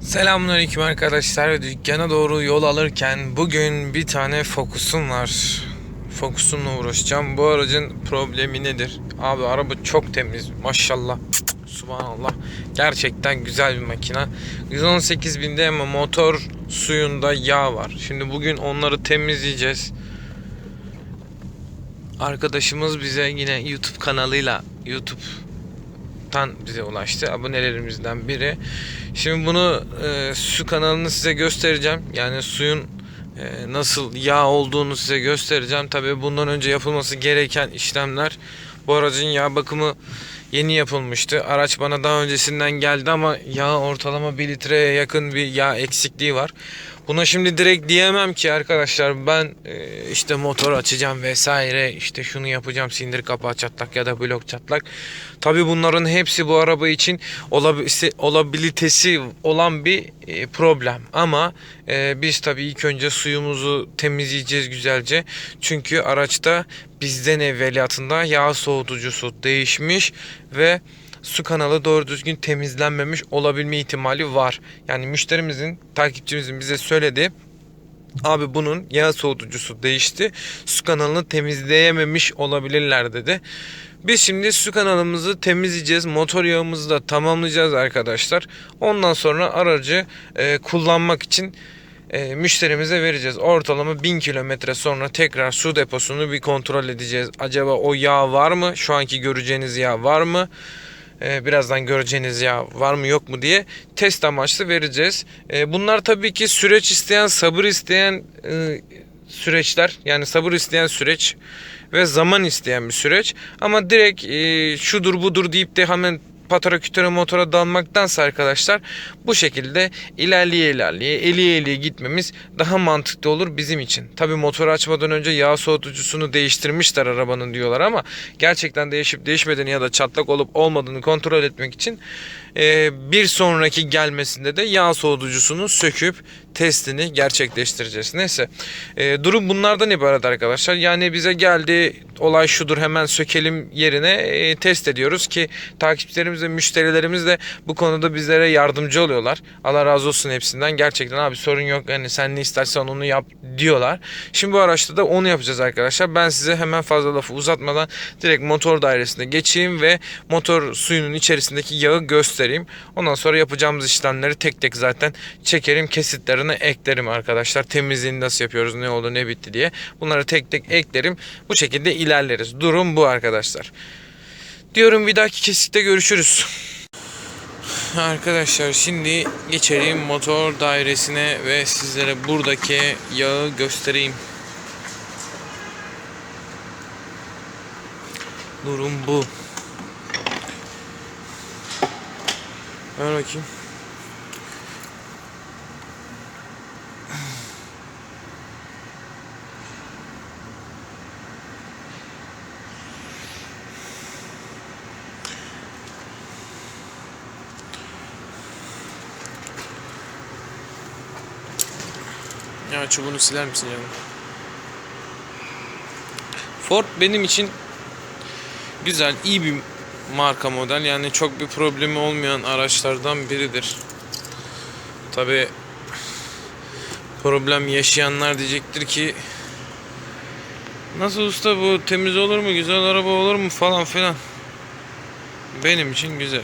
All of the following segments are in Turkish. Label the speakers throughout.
Speaker 1: Selamünaleyküm arkadaşlar. Dükkana doğru yol alırken bugün bir tane Focus'um var. Focus'umla uğraşacağım. Bu aracın problemi nedir? Abi araba çok temiz. Maşallah. Subhanallah. Gerçekten güzel bir makina. 118 binde ama motor suyunda yağ var. Şimdi bugün onları temizleyeceğiz. Arkadaşımız bize yine YouTube kanalıyla YouTube tan bize ulaştı. Abonelerimizden biri. Şimdi bunu e, su kanalını size göstereceğim. Yani suyun e, nasıl yağ olduğunu size göstereceğim. Tabii bundan önce yapılması gereken işlemler. Bu aracın yağ bakımı yeni yapılmıştı. Araç bana daha öncesinden geldi ama yağ ortalama 1 litreye yakın bir yağ eksikliği var. Buna şimdi direkt diyemem ki arkadaşlar ben e, işte motor açacağım vesaire işte şunu yapacağım sindir kapağı çatlak ya da blok çatlak. Tabi bunların hepsi bu araba için olabilitesi olan bir e, problem ama e, biz tabi ilk önce suyumuzu temizleyeceğiz güzelce. Çünkü araçta bizden evveliyatında yağ soğutucusu değişmiş ve su kanalı doğru düzgün temizlenmemiş olabilme ihtimali var. Yani müşterimizin, takipçimizin bize söyledi. Abi bunun yağ soğutucusu değişti. Su kanalını temizleyememiş olabilirler dedi. Biz şimdi su kanalımızı temizleyeceğiz. Motor yağımızı da tamamlayacağız arkadaşlar. Ondan sonra aracı e, kullanmak için e, müşterimize vereceğiz. Ortalama 1000 kilometre sonra tekrar su deposunu bir kontrol edeceğiz. Acaba o yağ var mı? Şu anki göreceğiniz yağ var mı? Ee, birazdan göreceğiniz yağ var mı yok mu diye test amaçlı vereceğiz. Ee, bunlar tabii ki süreç isteyen, sabır isteyen e, süreçler. Yani sabır isteyen süreç ve zaman isteyen bir süreç. Ama direkt e, şudur budur deyip de hemen patara kütüre motora dalmaktansa arkadaşlar bu şekilde ilerleye ilerleye eliye eliye gitmemiz daha mantıklı olur bizim için. Tabi motor açmadan önce yağ soğutucusunu değiştirmişler arabanın diyorlar ama gerçekten değişip değişmediğini ya da çatlak olup olmadığını kontrol etmek için bir sonraki gelmesinde de yağ soğutucusunu söküp testini gerçekleştireceğiz. Neyse e, durum bunlardan ibaret arkadaşlar. Yani bize geldi olay şudur hemen sökelim yerine e, test ediyoruz ki takipçilerimiz ve müşterilerimiz de bu konuda bizlere yardımcı oluyorlar. Allah razı olsun hepsinden. Gerçekten abi sorun yok. Yani sen ne istersen onu yap diyorlar. Şimdi bu araçta da onu yapacağız arkadaşlar. Ben size hemen fazla lafı uzatmadan direkt motor dairesine geçeyim ve motor suyunun içerisindeki yağı göstereyim. Ondan sonra yapacağımız işlemleri tek tek zaten çekerim kesitlerini eklerim arkadaşlar. Temizliğini nasıl yapıyoruz, ne oldu, ne bitti diye. Bunları tek tek eklerim. Bu şekilde ilerleriz. Durum bu arkadaşlar. Diyorum bir dahaki kesitte görüşürüz. Arkadaşlar şimdi geçelim motor dairesine ve sizlere buradaki yağı göstereyim. Durum bu. Ver bakayım. Ya çubuğunu siler misin canım? Ford benim için güzel, iyi bir marka model. Yani çok bir problemi olmayan araçlardan biridir. Tabi problem yaşayanlar diyecektir ki Nasıl usta bu temiz olur mu güzel araba olur mu falan filan Benim için güzel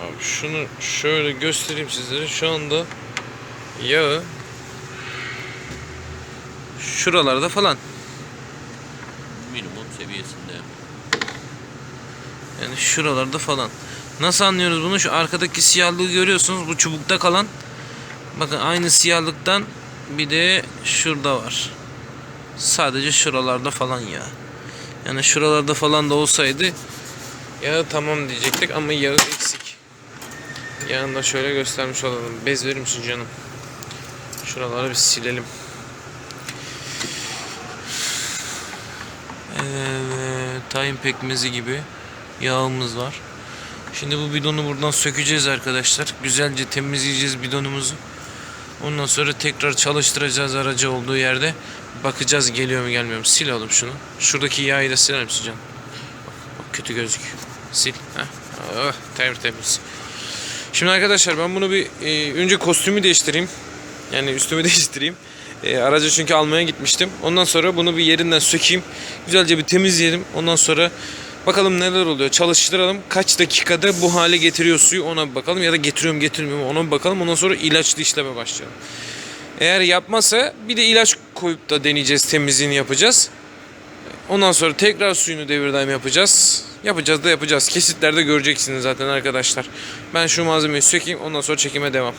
Speaker 1: Abi şunu şöyle göstereyim sizlere şu anda yağı şuralarda falan
Speaker 2: minimum seviyesinde.
Speaker 1: Yani şuralarda falan. Nasıl anlıyoruz bunu? Şu arkadaki siyahlığı görüyorsunuz. Bu çubukta kalan. Bakın aynı siyahlıktan bir de şurada var. Sadece şuralarda falan ya. Yani şuralarda falan da olsaydı yağı tamam diyecektik ama yağı eksik. Yağını da şöyle göstermiş olalım. Bez verir misin canım? Şuraları bir silelim. Evet, tayin pekmezi gibi yağımız var. Şimdi bu bidonu buradan sökeceğiz arkadaşlar. Güzelce temizleyeceğiz bidonumuzu. Ondan sonra tekrar çalıştıracağız aracı olduğu yerde. Bakacağız geliyor mu gelmiyor mu. Sil oğlum şunu. Şuradaki yağı da siler misin canım? Bak, bak kötü gözüküyor. Sil. Heh. Oh, tertemiz. Şimdi arkadaşlar ben bunu bir e, önce kostümü değiştireyim. Yani üstümü değiştireyim. E, aracı çünkü almaya gitmiştim. Ondan sonra bunu bir yerinden sökeyim. Güzelce bir temizleyelim. Ondan sonra bakalım neler oluyor. Çalıştıralım. Kaç dakikada bu hale getiriyor suyu ona bir bakalım. Ya da getiriyorum getirmiyorum ona bir bakalım. Ondan sonra ilaçlı işleme başlayalım. Eğer yapmazsa bir de ilaç koyup da deneyeceğiz. Temizliğini yapacağız. Ondan sonra tekrar suyunu devirdaim yapacağız. Yapacağız da yapacağız. Kesitlerde göreceksiniz zaten arkadaşlar. Ben şu malzemeyi sökeyim ondan sonra çekime devam.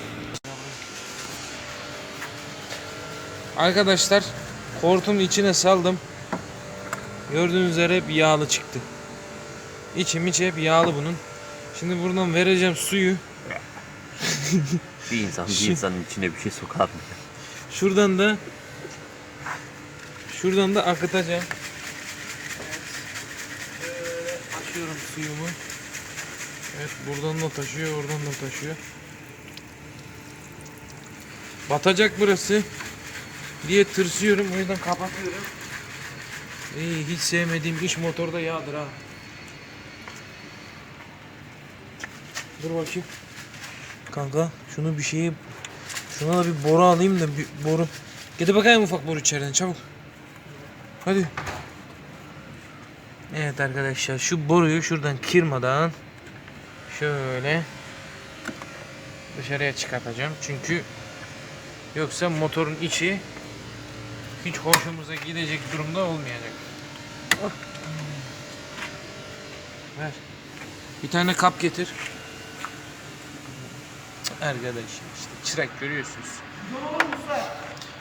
Speaker 1: Arkadaşlar hortumun içine saldım. Gördüğünüz üzere hep yağlı çıktı. İçim içi hep yağlı bunun. Şimdi buradan vereceğim suyu.
Speaker 2: Bir insan bir insanın içine bir şey sokar mı?
Speaker 1: Şuradan da şuradan da akıtacağım. Şöyle açıyorum suyumu. Evet buradan da taşıyor, oradan da taşıyor. Batacak burası diye tırsıyorum. O yüzden kapatıyorum. İyi, hiç sevmediğim iş motorda yağdır ha. Dur bakayım. Kanka şunu bir şeyi Şuna da bir boru alayım da bir boru. Getir bakayım ufak boru içeriden çabuk. Hadi. Evet arkadaşlar şu boruyu şuradan kırmadan şöyle dışarıya çıkartacağım. Çünkü yoksa motorun içi hiç hoşumuza gidecek durumda olmayacak. Ver. Bir tane kap getir. Arkadaşım işte çırak görüyorsunuz.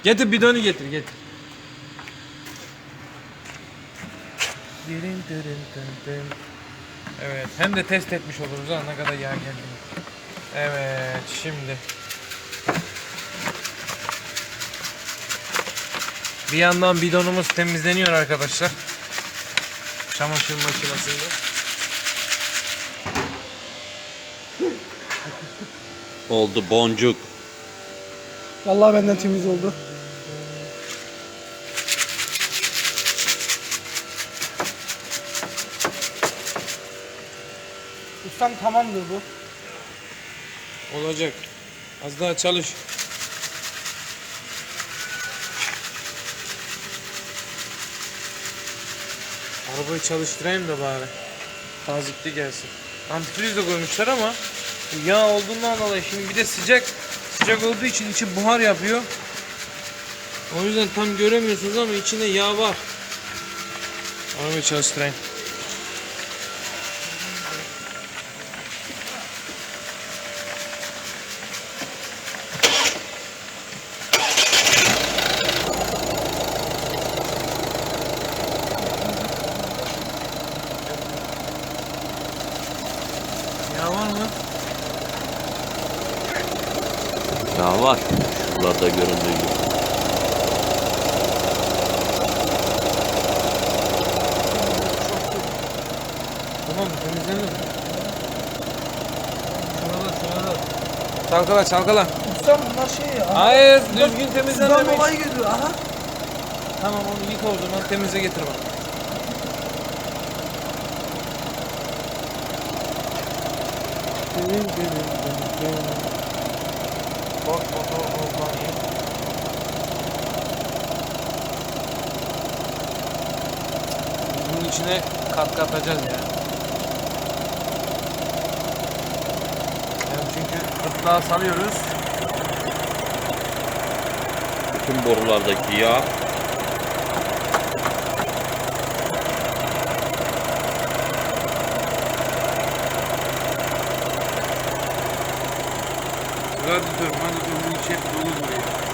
Speaker 1: Getir bidonu getir getir. Evet hem de test etmiş oluruz ha ne kadar yağ geldiğini. Evet şimdi. Bir yandan bidonumuz temizleniyor arkadaşlar. Çamaşır makinesiyle.
Speaker 2: Oldu boncuk.
Speaker 3: Vallahi benden temiz oldu. Ustam tamamdır bu.
Speaker 1: Olacak. Az daha çalış. Arabayı çalıştırayım da bari. Tazikli gelsin. Antifriz de koymuşlar ama yağ olduğundan dolayı şimdi bir de sıcak sıcak olduğu için içi buhar yapıyor. O yüzden tam göremiyorsunuz ama içinde yağ var. Arabayı çalıştırayım. Yağ var mı?
Speaker 2: Ya var. Şuralarda göründüğü gibi.
Speaker 1: Tamam? Temizlenir mi? Şurada şurada. Çalkala çalkala.
Speaker 3: Ustam bunlar şey ya.
Speaker 1: Hayır düzgün
Speaker 3: Sudan
Speaker 1: temizlenmemiş.
Speaker 3: dolayı geliyor. Aha.
Speaker 1: Tamam onu yıka o zaman temize getir bana. Bak motor organik. Bunun içine kat katacağız ya. Yani çünkü kıtlığa salıyoruz.
Speaker 2: Bütün borulardaki yağ
Speaker 1: Radyatör, radyatör bunun içi hep dolu duruyor.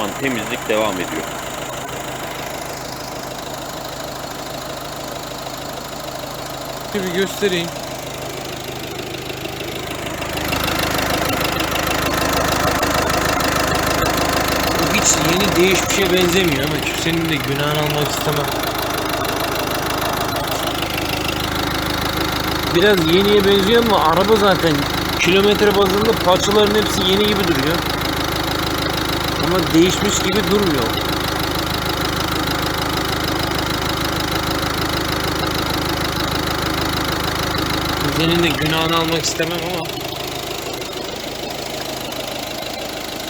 Speaker 2: An temizlik devam ediyor.
Speaker 1: Bir göstereyim. Bu hiç yeni değişmişe benzemiyor ama kimsenin de günahını almak istemem. Biraz yeniye benziyor ama araba zaten kilometre bazında parçaların hepsi yeni gibi duruyor ama değişmiş gibi durmuyor. Senin de günahını almak istemem ama.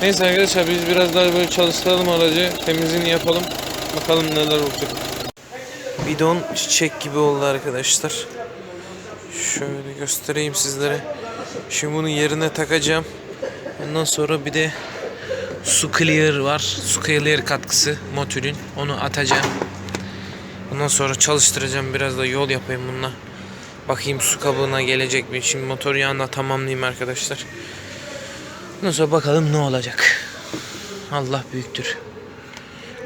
Speaker 1: Neyse arkadaşlar biz biraz daha böyle çalıştıralım aracı. Temizliğini yapalım. Bakalım neler olacak. Bidon çiçek gibi oldu arkadaşlar. Şöyle göstereyim sizlere. Şimdi bunu yerine takacağım. Ondan sonra bir de su clear var. Su clear katkısı Motil'in. Onu atacağım. Ondan sonra çalıştıracağım. Biraz da yol yapayım bununla. Bakayım su kabuğuna gelecek mi? Şimdi motor yağını tamamlayayım arkadaşlar. Ondan sonra bakalım ne olacak. Allah büyüktür.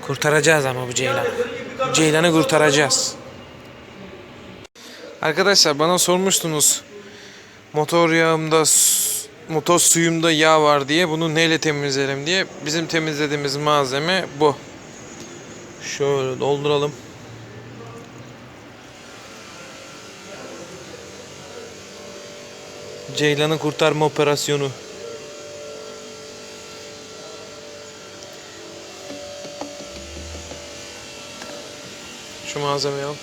Speaker 1: Kurtaracağız ama bu Ceylan. Ceylan'ı kurtaracağız. Arkadaşlar bana sormuştunuz. Motor yağımda motor suyumda yağ var diye bunu neyle temizlerim diye. Bizim temizlediğimiz malzeme bu. Şöyle dolduralım. Ceylan'ı kurtarma operasyonu. Şu malzemeyi al.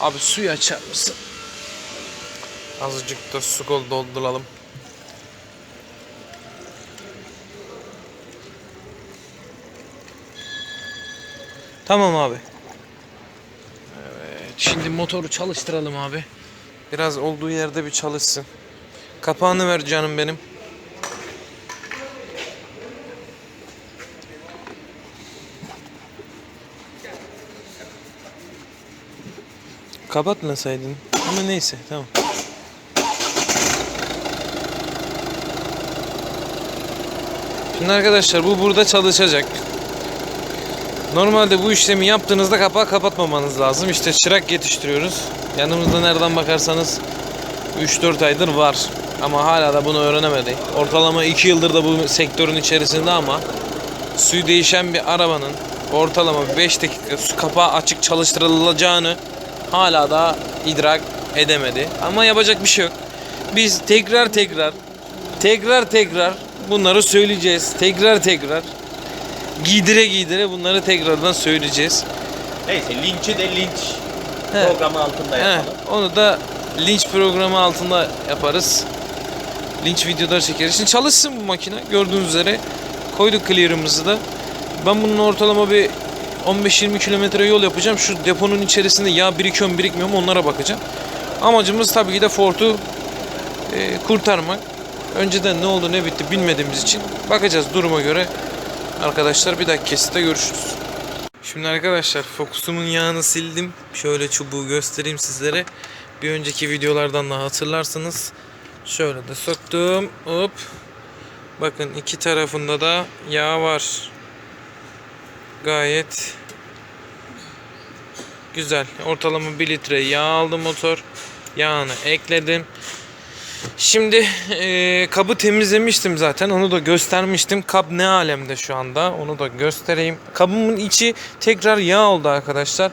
Speaker 1: Abi suyu açar mısın? Azıcık da su kol dolduralım. Tamam abi. Evet, şimdi motoru çalıştıralım abi. Biraz olduğu yerde bir çalışsın. Kapağını ver canım benim. Kapatmasaydın. Ama neyse tamam. Şimdi arkadaşlar bu burada çalışacak. Normalde bu işlemi yaptığınızda kapağı kapatmamanız lazım. İşte çırak yetiştiriyoruz. Yanımızda nereden bakarsanız 3-4 aydır var. Ama hala da bunu öğrenemedi. Ortalama 2 yıldır da bu sektörün içerisinde ama suyu değişen bir arabanın ortalama 5 dakika su kapağı açık çalıştırılacağını hala da idrak edemedi. Ama yapacak bir şey yok. Biz tekrar tekrar tekrar tekrar bunları söyleyeceğiz. Tekrar tekrar giydire giydire bunları tekrardan söyleyeceğiz.
Speaker 2: Neyse linçi de linç
Speaker 1: He.
Speaker 2: programı altında
Speaker 1: He,
Speaker 2: yapalım.
Speaker 1: onu da linç programı altında yaparız. Linç videoları çekeriz. Şimdi çalışsın bu makine. Gördüğünüz üzere koyduk clear'ımızı da. Ben bunun ortalama bir 15-20 kilometre yol yapacağım. Şu deponun içerisinde yağ birikiyor mu birikmiyor mu onlara bakacağım. Amacımız tabii ki de Ford'u e, kurtarmak. Önceden ne oldu ne bitti bilmediğimiz için bakacağız duruma göre. Arkadaşlar bir dahaki kesitte görüşürüz. Şimdi arkadaşlar fokusumun yağını sildim. Şöyle çubuğu göstereyim sizlere. Bir önceki videolardan da hatırlarsınız. Şöyle de soktum. Hop. Bakın iki tarafında da yağ var. Gayet güzel. Ortalama 1 litre yağ aldı motor. Yağını ekledim. Şimdi eee, kabı temizlemiştim zaten. Onu da göstermiştim. Kap ne alemde şu anda. Onu da göstereyim. Kabımın içi tekrar yağ oldu arkadaşlar.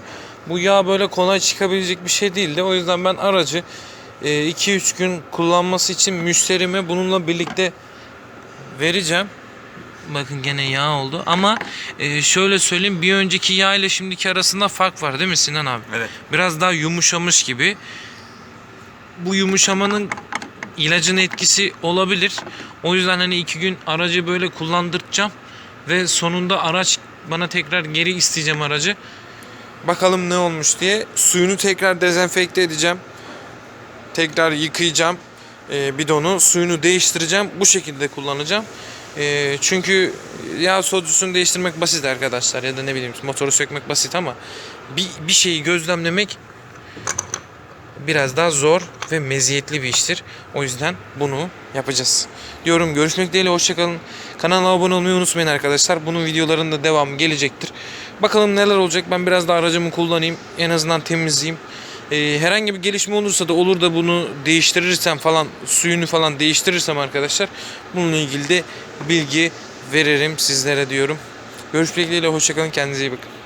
Speaker 1: Bu yağ böyle kolay çıkabilecek bir şey değildi. O yüzden ben aracı 2-3 gün kullanması için müşterime bununla birlikte vereceğim. Bakın gene yağ oldu ama e, şöyle söyleyeyim bir önceki yağ ile şimdiki arasında fark var değil mi Sinan abi?
Speaker 2: Evet.
Speaker 1: Biraz daha yumuşamış gibi. Bu yumuşamanın ilacın etkisi olabilir. O yüzden hani iki gün aracı böyle kullandıracağım ve sonunda araç bana tekrar geri isteyeceğim aracı. Bakalım ne olmuş diye suyunu tekrar dezenfekte edeceğim. Tekrar yıkayacağım e, bidonu, suyunu değiştireceğim. Bu şekilde kullanacağım. E, çünkü yağ sodyusunu değiştirmek basit arkadaşlar ya da ne bileyim motoru sökmek basit ama bir, bir şeyi gözlemlemek biraz daha zor ve meziyetli bir iştir. O yüzden bunu yapacağız. Diyorum görüşmek dileğiyle hoşçakalın. Kanala abone olmayı unutmayın arkadaşlar. Bunun videolarının da devamı gelecektir. Bakalım neler olacak. Ben biraz da aracımı kullanayım. En azından temizleyeyim. Ee, herhangi bir gelişme olursa da olur da bunu değiştirirsem falan suyunu falan değiştirirsem arkadaşlar bununla ilgili de bilgi veririm sizlere diyorum. Görüşmek dileğiyle hoşçakalın. Kendinize iyi bakın.